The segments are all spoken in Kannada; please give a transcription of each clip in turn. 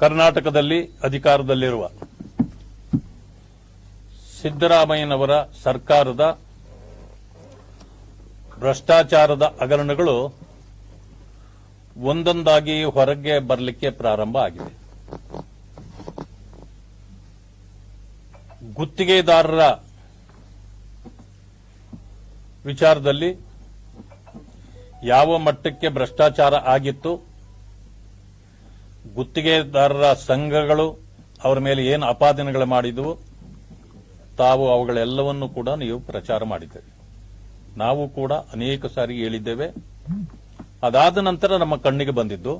ಕರ್ನಾಟಕದಲ್ಲಿ ಅಧಿಕಾರದಲ್ಲಿರುವ ಸಿದ್ದರಾಮಯ್ಯನವರ ಸರ್ಕಾರದ ಭ್ರಷ್ಟಾಚಾರದ ಹಗರಣಗಳು ಒಂದೊಂದಾಗಿ ಹೊರಗೆ ಬರಲಿಕ್ಕೆ ಪ್ರಾರಂಭ ಆಗಿದೆ. ಗುತ್ತಿಗೆದಾರರ ವಿಚಾರದಲ್ಲಿ ಯಾವ ಮಟ್ಟಕ್ಕೆ ಭ್ರಷ್ಟಾಚಾರ ಆಗಿತ್ತು ಗುತ್ತಿಗೆದಾರರ ಸಂಘಗಳು ಅವರ ಮೇಲೆ ಏನು ಅಪಾದನೆಗಳು ಮಾಡಿದವು, ತಾವು ಅವುಗಳೆಲ್ಲವನ್ನೂ ಕೂಡ ನೀವು ಪ್ರಚಾರ ಮಾಡಿದ್ದೇವೆ. ನಾವು ಕೂಡ ಅನೇಕ ಸಾರಿ ಹೇಳಿದ್ದೇವೆ. ಅದಾದ ನಂತರ ನಮ್ಮ ಕಣ್ಣಿಗೆ ಬಂದಿದ್ದು,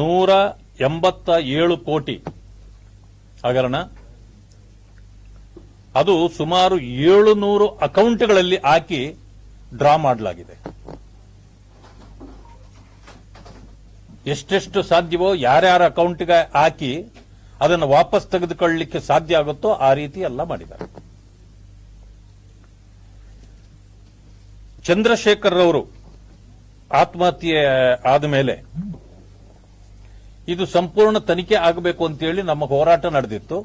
ನೂರ ಎಂಬತ್ತ ಏಳು ಕೋಟಿ ಹಗರಣ. ಅದು ಸುಮಾರು ಏಳು ನೂರು ಅಕೌಂಟ್ಗಳಲ್ಲಿ ಹಾಕಿ ಡ್ರಾ ಮಾಡಲಾಗಿದೆ. ಎಷ್ಟೆಷ್ಟು ಸಾಧ್ಯವೋ ಯಾರ್ಯಾರ ಅಕೌಂಟ್ಗೆ ಹಾಕಿ ಅದನ್ನು ವಾಪಸ್ ತೆಗೆದುಕೊಳ್ಳಲಿಕ್ಕೆ ಸಾಧ್ಯ ಆಗುತ್ತೋ ಆ ರೀತಿ ಎಲ್ಲ ಮಾಡಿದ್ದಾರೆ. ಚಂದ್ರಶೇಖರ್ ಅವರು ಆತ್ಮಹತ್ಯೆ ಆದ ಮೇಲೆ ಇದು ಸಂಪೂರ್ಣ ತನಿಖೆ ಆಗಬೇಕು ಅಂತೇಳಿ ನಮ್ಮ ಹೋರಾಟ ನಡೆದಿತ್ತು.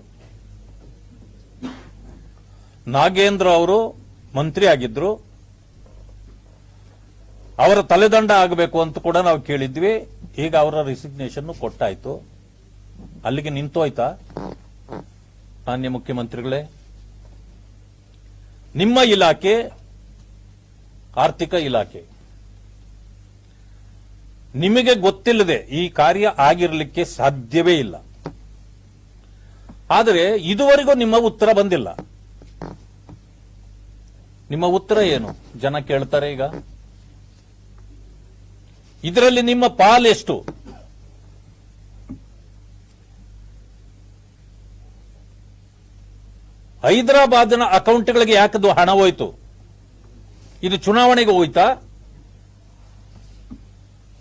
ನಾಗೇಂದ್ರ ಅವರು ಮಂತ್ರಿ ಆಗಿದ್ರು. ಅವರ ತಲೆದಂಡ ಆಗಬೇಕು ಅಂತ ಕೂಡ ನಾವು ಕೇಳಿದ್ವಿ. ಈಗ ಅವರ ರಿಸಿಗ್ನೇಷನ್ ಕೊಟ್ಟಾಯ್ತು. ಅಲ್ಲಿಗೆ ನಿಂತೋಯ್ತಾ? ಮಾನ್ಯ ಮುಖ್ಯಮಂತ್ರಿಗಳೇ, ನಿಮ್ಮ ಇಲಾಖೆ, ಆರ್ಥಿಕ ಇಲಾಖೆ, ನಿಮಗೆ ಗೊತ್ತಿಲ್ಲದೆ ಈ ಕಾರ್ಯ ಆಗಿರಲಿಕ್ಕೆ ಸಾಧ್ಯವೇ ಇಲ್ಲ. ಆದರೆ ಇದುವರೆಗೂ ನಿಮ್ಮ ಉತ್ತರ ಬಂದಿಲ್ಲ. ನಿಮ್ಮ ಉತ್ತರ ಏನು? ಜನ ಕೇಳ್ತಾರೆ ಈಗ. ಇದರಲ್ಲಿ ನಿಮ್ಮ ಪಾಲೆಷ್ಟು ಹೈದರಾಬಾದ್ನ ಅಕೌಂಟ್ಗಳಿಗೆ ಯಾಕದು ಹಣ ಹೋಯ್ತು? ಇದು ಚುನಾವಣೆಗೆ ಹೋಯ್ತಾ?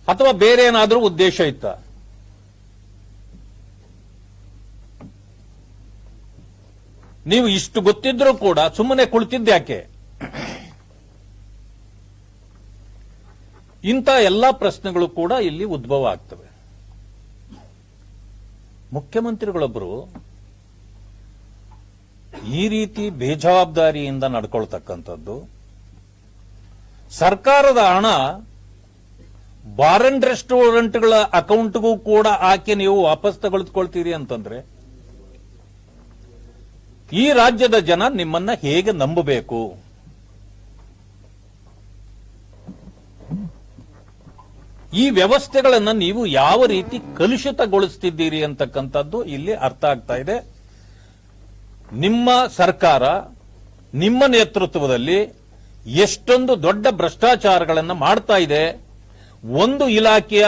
ಅಥವಾ ಬೇರೆ ಏನಾದರೂ ಉದ್ದೇಶ ಇತ್ತ? ನೀವು ಇಷ್ಟು ಗೊತ್ತಿದ್ರೂ ಕೂಡ ಸುಮ್ಮನೆ ಕುಳಿತಿದ್ದ್ಯಾಕೆ? ಇಂಥ ಎಲ್ಲ ಪ್ರಶ್ನೆಗಳು ಕೂಡ ಇಲ್ಲಿ ಉದ್ಭವ ಆಗ್ತವೆ. ಮುಖ್ಯಮಂತ್ರಿಗಳೊಬ್ಬರು ಈ ರೀತಿ ಬೇಜವಾಬ್ದಾರಿಯಿಂದ ನಡ್ಕೊಳ್ತಕ್ಕಂಥದ್ದು. ಸರ್ಕಾರದ ಹಣ ಬಾರ್ ಅಂಡ್ ರೆಸ್ಟೋರೆಂಟ್ಗಳ ಅಕೌಂಟ್ಗೂ ಕೂಡ ಆಕೆ ನೀವು ವಾಪಸ್ ತಗೊಳ್ಕೊಳ್ತೀರಿ ಅಂತಂದ್ರೆ, ಈ ರಾಜ್ಯದ ಜನ ನಿಮ್ಮನ್ನ ಹೇಗೆ ನಂಬಬೇಕು? ಈ ವ್ಯವಸ್ಥೆಗಳನ್ನು ನೀವು ಯಾವ ರೀತಿ ಕಲುಷಿತಗೊಳಿಸ್ತಿದ್ದೀರಿ ಅಂತಕ್ಕಂಥದ್ದು ಇಲ್ಲಿ ಅರ್ಥ ಆಗ್ತಾ ಇದೆ. ನಿಮ್ಮ ಸರ್ಕಾರ, ನಿಮ್ಮ ನೇತೃತ್ವದಲ್ಲಿ ಎಷ್ಟೊಂದು ದೊಡ್ಡ ಭ್ರಷ್ಟಾಚಾರಗಳನ್ನು ಮಾಡ್ತಾ ಇದೆ. ಒಂದು ಇಲಾಖೆಯ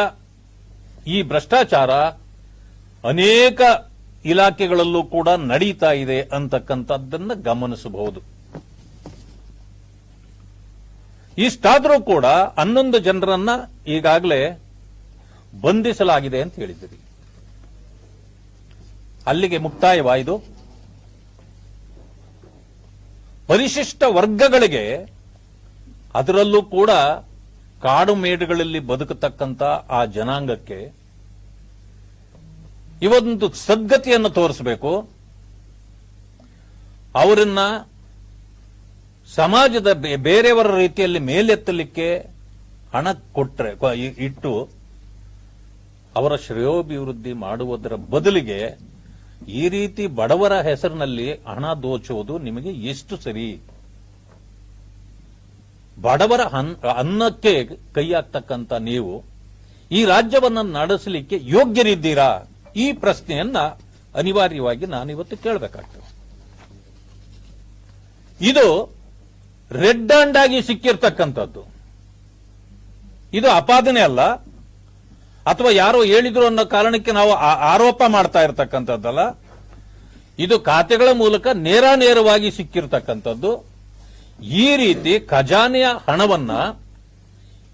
ಈ ಭ್ರಷ್ಟಾಚಾರ ಅನೇಕ ಇಲಾಖೆಗಳಲ್ಲೂ ಕೂಡ ನಡೀತಾ ಇದೆ ಅಂತಕ್ಕಂಥದ್ದನ್ನು ಗಮನಿಸಬಹುದು. ಇಷ್ಟಾದರೂ ಕೂಡ ಹನ್ನೊಂದು ಜನರನ್ನ ಈಗಾಗಲೇ ಬಂಧಿಸಲಾಗಿದೆ ಅಂತ ಹೇಳಿದ್ದೀರಿ. ಅಲ್ಲಿಗೆ ಮುಕ್ತಾಯವಾಯಿತು ಪರಿಶಿಷ್ಟ ವರ್ಗಗಳಿಗೆ ಅದರಲ್ಲೂ ಕೂಡ ಕಾಡು ಮೇಡುಗಳಲ್ಲಿ ಬದುಕತಕ್ಕಂತ ಆ ಜನಾಂಗಕ್ಕೆ ಇವೊಂದು ಸದ್ಗತಿಯನ್ನು ತೋರಿಸಬೇಕು. ಅವರನ್ನ ಸಮಾಜದ ಬೇರೆಯವರ ರೀತಿಯಲ್ಲಿ ಮೇಲೆತ್ತಲಿಕ್ಕೆ ಹಣ ಕೊಟ್ರೆ ಇಟ್ಟು ಅವರ ಶ್ರೇಯೋಭಿವೃದ್ಧಿ ಮಾಡುವುದರ ಬದಲಿಗೆ ಈ ರೀತಿ ಬಡವರ ಹೆಸರಿನಲ್ಲಿ ಹಣ ದೋಚುವುದು ನಿಮಗೆ ಎಷ್ಟು ಸರಿ? ಬಡವರ ಅನ್ನಕ್ಕೆ ಕೈ ಹಾಕ್ತಕ್ಕಂಥ ನೀವು ಈ ರಾಜ್ಯವನ್ನು ನಡೆಸಲಿಕ್ಕೆ ಯೋಗ್ಯರಿದ್ದೀರಾ? ಈ ಪ್ರಶ್ನೆಯನ್ನ ಅನಿವಾರ್ಯವಾಗಿ ನಾನಿವತ್ತು ಕೇಳಬೇಕಾಗ್ತದೆ. ಇದು ರೆಡ್ ಹ್ಯಾಂಡ್ ಆಗಿ ಸಿಕ್ಕಿರ್ತಕ್ಕಂಥದ್ದು. ಇದು ಅಪಾದನೆ ಅಲ್ಲ. ಅಥವಾ ಯಾರೋ ಹೇಳಿದ್ರು ಅನ್ನೋ ಕಾರಣಕ್ಕೆ ನಾವು ಆರೋಪ ಮಾಡ್ತಾ ಇರತಕ್ಕಂಥದ್ದಲ್ಲ. ಇದು ಖಾತೆಗಳ ಮೂಲಕ ನೇರ ನೇರವಾಗಿ ಸಿಕ್ಕಿರ್ತಕ್ಕಂಥದ್ದು. ಈ ರೀತಿ ಖಜಾನೆಯ ಹಣವನ್ನ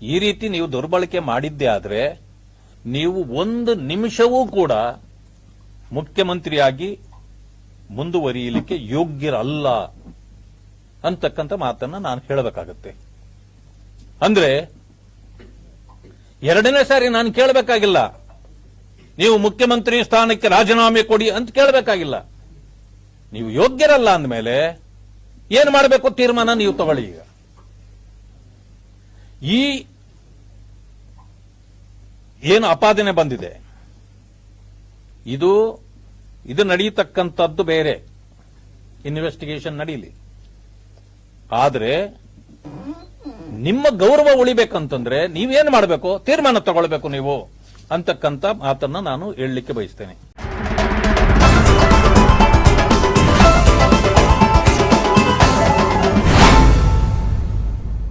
ಈ ರೀತಿ ನೀವು ದುರ್ಬಳಕೆ ಮಾಡಿದ್ದೇ ಆದರೆ ನೀವು ಒಂದು ನಿಮಿಷವೂ ಕೂಡ ಮುಖ್ಯಮಂತ್ರಿಯಾಗಿ ಮುಂದುವರಿಯಲಿಕ್ಕೆ ಯೋಗ್ಯರಲ್ಲ. ಅಂತಕ್ಕಂಥ ಮಾತನ್ನ ನಾನು ಹೇಳಬೇಕಾಗತ್ತೆ. ಅಂದ್ರೆ, ಎರಡನೇ ಸಾರಿ ನಾನು ಕೇಳಬೇಕಾಗಿಲ್ಲ. ನೀವು ಮುಖ್ಯಮಂತ್ರಿ ಸ್ಥಾನಕ್ಕೆ ರಾಜೀನಾಮೆ ಕೊಡಿ ಅಂತ ಕೇಳಬೇಕಾಗಿಲ್ಲ. ನೀವು ಯೋಗ್ಯರಲ್ಲ ಅಂದಮೇಲೆ, ಏನ್ ಮಾಡಬೇಕು ತೀರ್ಮಾನ ನೀವು ತಗೊಳ್ಳಿ ಈಗ. ಈ ಏನು ಅಪಾದನೆ ಬಂದಿದೆ. ಇದು ಇದು ನಡೀತಕ್ಕಂಥದ್ದು ಬೇರೆ. ಇನ್ವೆಸ್ಟಿಗೇಷನ್ ನಡೀಲಿ. ಆದ್ರೆ ನಿಮ್ಮ ಗೌರವ ಉಳಿಬೇಕಂತಂದ್ರೆ ನೀವೇನ್ ಮಾಡಬೇಕು? ತೀರ್ಮಾನ ತಗೊಳ್ಬೇಕು ನೀವು. ಅಂತಕ್ಕಂತ ಮಾತನ್ನ ನಾನು ಹೇಳಲಿಕ್ಕೆ ಬಯಸ್ತೇನೆ.